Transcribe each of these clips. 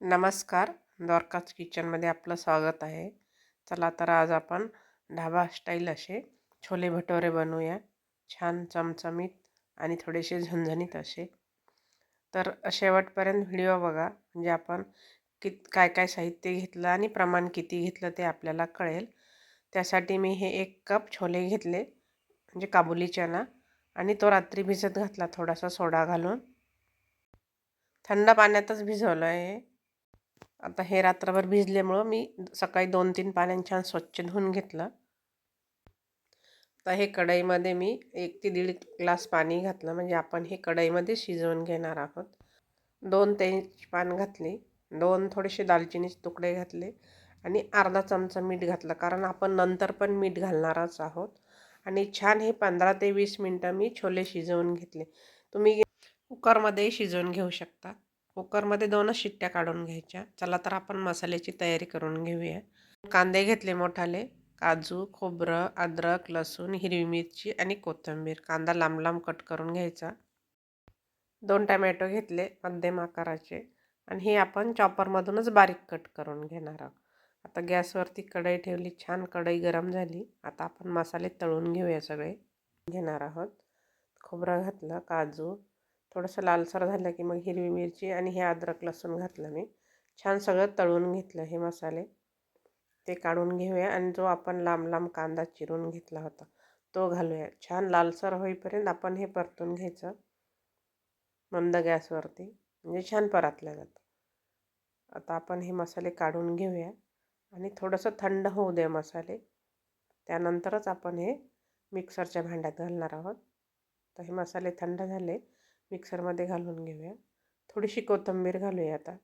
नमस्कार द्वारकाच किचनमध्ये आपलं स्वागत आहे. चला तर आज आपण ढाबा स्टाईल असे छोले भटोरे बनवूया. छान चमचमीत आणि थोडेसे झणझणीत असे. तर शेवटपर्यंत व्हिडिओ बघा म्हणजे आपण कित काय काय साहित्य घेतलं आणि प्रमाण किती घेतलं ते आपल्याला कळेल. त्यासाठी मी हे एक कप छोले घेतले म्हणजे काबुली चना आणि तो रात्री भिजत घातला थोडासा सोडा घालून. थंड पाण्यातच भिजवलं आहे आता हे रात्रभर भिजल्यामुळं मी सकाळी दोन तीन पाण्याने छान स्वच्छ धुवून घेतलं. आता हे कढईमध्ये मी एक ते दीड ग्लास पाणी घातलं म्हणजे आपण हे कढईमध्ये शिजवून घेणार आहोत. दोन पान घातले दोन थोडेसे दालचिनीचे तुकडे घातले आणि अर्धा चमचा मीठ घातलं कारण आपण नंतर पण मीठ घालणारच आहोत. आणि छान हे पंधरा ते वीस मिनटं मी छोले शिजवून घेतले. तुम्ही कुकरमध्येही शिजवून घेऊ शकता. कुकरमध्ये दोनच शिट्ट्या काढून घ्यायच्या. चला तर आपण मसाल्याची तयारी करून घेऊया. कांदे घेतले मोठाले. काजू खोबरं अद्रक लसूण हिरवी मिरची आणि कोथिंबीर. कांदा लांब लांब कट करून घ्यायचा. दोन टमॅटो घेतले मध्यम आकाराचे. आणि हे आपण चॉपरमधूनच बारीक कट करून घेणार आहोत. आता गॅसवरती कढई ठेवली छान कढई गरम झाली. आता आपण मसाले तळून घेऊया सगळे. घेणार आहोत. खोबरं घातलं काजू थोडंसं लालसर झालं की मग हिरवी मिरची आणि हे अद्रक लसूण घातलं मी. छान सगळं तळून घेतलं हे मसाले. ते काढून घेऊया आणि जो आपण लांब लांब कांदा चिरून घेतला होता तो घालूया. छान लालसर होईपर्यंत आपण हे परतून घ्यायचं. मंद गॅसवरती. म्हणजे छान परतल्या जातं. आता आपण हे मसाले काढून घेऊया आणि थोडंसं थंड होऊ द्या मसाले. त्यानंतरच आपण हे मिक्सरच्या भांड्यात घालणार आहोत. तर हे मसाले थंड झाले. मिक्सरमध्ये घालून घेऊया. थोडीशी कोथिंबीर घालूया आता.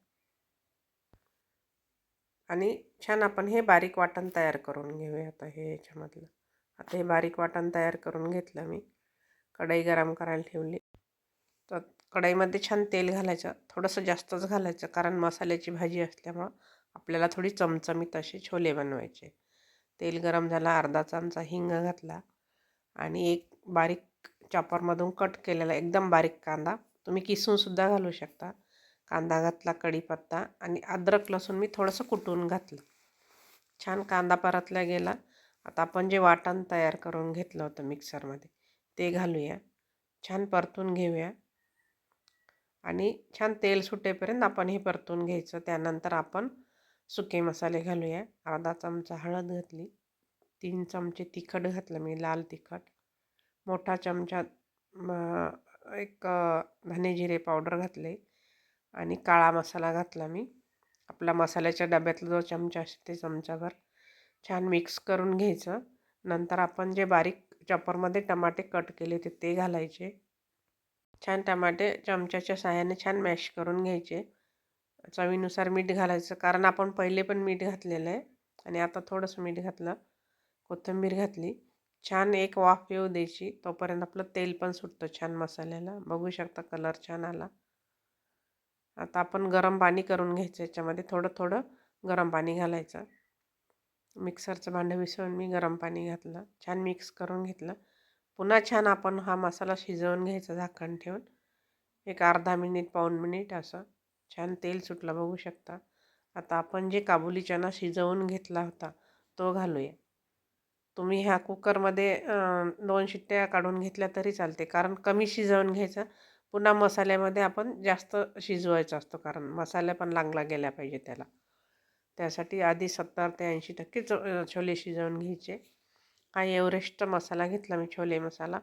आणि छान आपण हे बारीक वाटण तयार करून घेऊया आता हे याच्यामधलं. आता हे बारीक वाटण तयार करून घेतलं मी. कढई गरम करायला ठेवली. तर कढईमध्ये छान तेल घालायचं थोडंसं जास्तच घालायचं कारण मसाल्याची भाजी असल्यामुळं आपल्याला थोडी चमचमीत असे छोले बनवायचे. तेल गरम झाला अर्धा चमचा हिंग घातला आणि एक बारीक चॉपरमधून कट केलेला एकदम बारीक कांदा. तुम्ही किसूनसुद्धा घालू शकता. कांदा घातला कढीपत्ता आणि अद्रक लसूण मी थोडंसं कुटून घातलं. छान कांदा परतला गेला. आता आपण जे वाटण तयार करून घेतलं होतं मिक्सरमध्ये ते घालूया. छान परतून घेऊया. आणि छान तेल सुटेपर्यंत आपण हे परतून घ्यायचं. त्यानंतर आपण सुके मसाले घालूया. अर्धा चमचा हळद घातली तीन चमचे तिखट घातलं मी लाल तिखट. मोठा चमचा एक धने जिरे पावडर घातले आणि काळा मसाला घातला मी. आपला मसाल्याच्या डब्यातला जो चमचा असते ते चमचाभर छान मिक्स करून घ्यायचं. नंतर आपण जे बारीक चॉपरमध्ये टमाटे कट केले ते ते घालायचे. छान टमाटे चमच्याच्या सहाय्याने छान मॅश करून घ्यायचे. चवीनुसार मीठ घालायचं कारण आपण पहिले पण मीठ घातलेलं आहे आणि आता थोडंसं मीठ घातलं. कोथिंबीर घातली. छान एक वाफ येऊ द्यायची. तोपर्यंत आपलं तेल पण सुटतं छान मसाल्याला. बघू शकता कलर छान आला. आता आपण गरम पाणी करून घ्यायचं याच्यामध्ये. थोडं थोडं गरम पाणी घालायचं. मिक्सरचं भांडं विसळून मी गरम पाणी घातलं. छान मिक्स करून घेतलं. पुन्हा छान आपण हा मसाला शिजवून घ्यायचा झाकण ठेवून. एक अर्धा मिनिट पाऊन मिनिट असं. छान तेल सुटलं बघू शकता. आता आपण जे काबुली चना शिजवून घेतला होता तो घालूया. तुम्ही ह्या कुकरमध्ये दोन शिट्ट्या काढून घेतल्या तरी चालते. कारण कमी शिजवून घ्यायचं. पुन्हा मसाल्यामध्ये आपण जास्त शिजवायचं असतो. कारण मसाला पण लागला गेल्या पाहिजे त्याला. त्यासाठी आधी सत्तर ते ऐंशी टक्के छोले शिजवून घ्यायचे. हा एव्हरेस्ट मसाला घेतला मी छोले मसाला.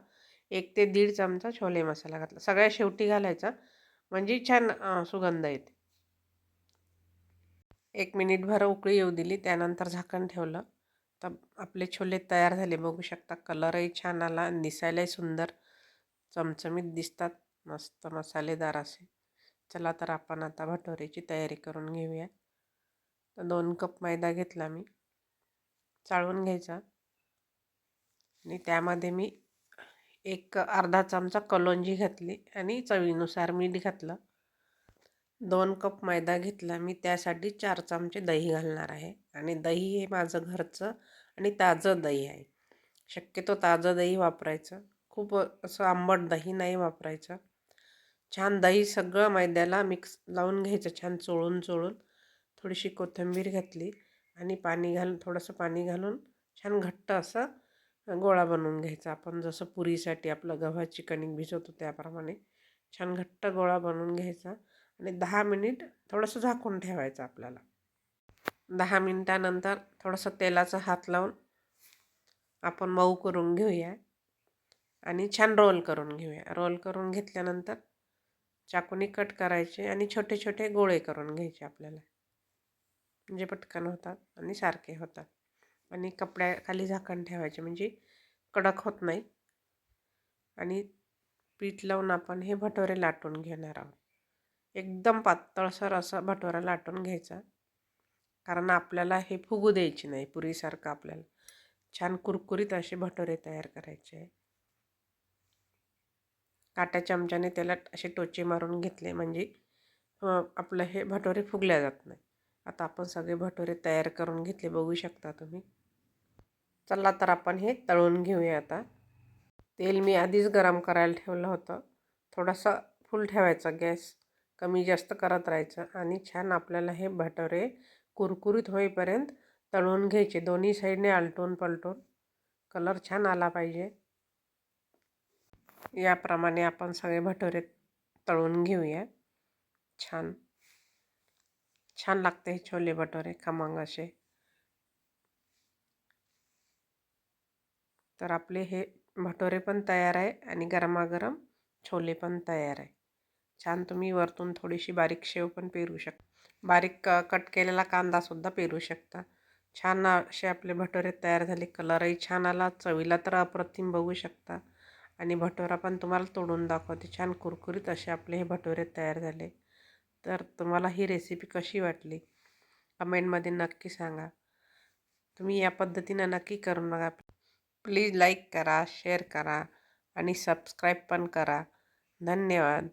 एक ते दीड चमचा छोले मसाला घातला. सगळ्या शेवटी घालायचा. म्हणजे छान सुगंध येते. एक मिनिटभर उकळी येऊ दिली. त्यानंतर झाकण ठेवलं. तर आपले छोले तयार झाले बघू शकता. कलरही छान आला दिसायलाही सुंदर. चमचमीत दिसतात मस्त मसालेदार असे. चला तर आपण आता भटोरेची तयारी करून घेऊया. तर दोन कप मैदा घेतला मी. चाळून घ्यायचा. आणि त्यामध्ये मी एक अर्धा चमचा कलोंजी घातली आणि चवीनुसार मीठ घातलं. दोन कप मैदा घेतला मी त्यासाठी चार चमचे दही घालणार आहे. आणि दही हे माझं घरचं आणि ताजं दही आहे. शक्यतो ताजं दही वापरायचं. खूप असं आंबट दही नाही वापरायचं. छान दही सगळं मैद्याला मिक्स लावून घ्यायचं छान चोळून चोळून. थोडीशी कोथिंबीर घातली आणि पाणी घालून थोडंसं पाणी घालून छान घट्ट असं गोळा बनवून घ्यायचा. आपण जसं पुरीसाठी आपलं गव्हाची कणिक भिजवतो त्याप्रमाणे छान घट्ट गोळा बनवून घ्यायचा. आणि दहा मिनिट थोडंसं झाकून ठेवायचं आपल्याला. दहा मिनटानंतर थोडंसं तेलाचा हात लावून आपण मऊ करून घेऊया आणि छान रोल करून घेऊया. रोल करून घेतल्यानंतर चाकूने कट करायचे आणि छोटे छोटे गोळे करून घ्यायचे आपल्याला. म्हणजे पटकन होतात आणि सारखे होतात. आणि कपड्याखाली झाकण ठेवायचे म्हणजे कडक होत नाही. आणि पीठ लावून आपण हे भटोरे लाटून घेणार आहोत. एकदम पातळसर असा भटोरा लाटून घ्यायचा. कारण आपल्याला हे फुगू द्यायची नाही पुरीसारखं आपल्याला. छान कुरकुरीत असे भटोरे तयार करायचे. आहे काट्या चमच्याने त्याला असे टोचे मारून घेतले म्हणजे आपलं हे भटोरे फुगल्या जात नाही. आता आपण सगळे भटोरे तयार करून घेतले बघू शकता तुम्ही. चला तर आपण हे तळून घेऊया आता. तेल मी आधीच गरम करायला ठेवलं होतं. थोडासा फुल ठेवायचा गॅस. कमी जास्त करत राहायचं आणि छान आपल्याला हे भटोरे कुरकुरीत होईपर्यंत तळून घ्यायचे. दोन्ही साईडने आलटून पलटून कलर छान आला पाहिजे. याप्रमाणे आपण सगळे भटोरे तळून घेऊया. छान छान लागते हे छोले भटोरे खमंग असे. तर आपले हे भटोरे पण तयार आहे आणि गरमागरम छोले पण तयार आहे. छान तुम्ही वरतून थोडीशी बारीक शेव पण पेरू शकता बारीक कट केलेला कांदासुद्धा पेरू शकता. छान असे आपले भटोरे तयार झाले कलरही छान आला चवीला तर अप्रतिम बघू शकता. आणि भटोरा पण तुम्हाला तोडून दाखवते छान कुरकुरीत असे आपले हे भटोरे तयार झाले. तर तुम्हाला ही रेसिपी कशी वाटली? कमेंटमध्ये नक्की सांगा. तुम्ही या पद्धतीनं नक्की करून बघा. प्लीज लाईक करा शेअर करा आणि सबस्क्राईब पण करा. धन्यवाद.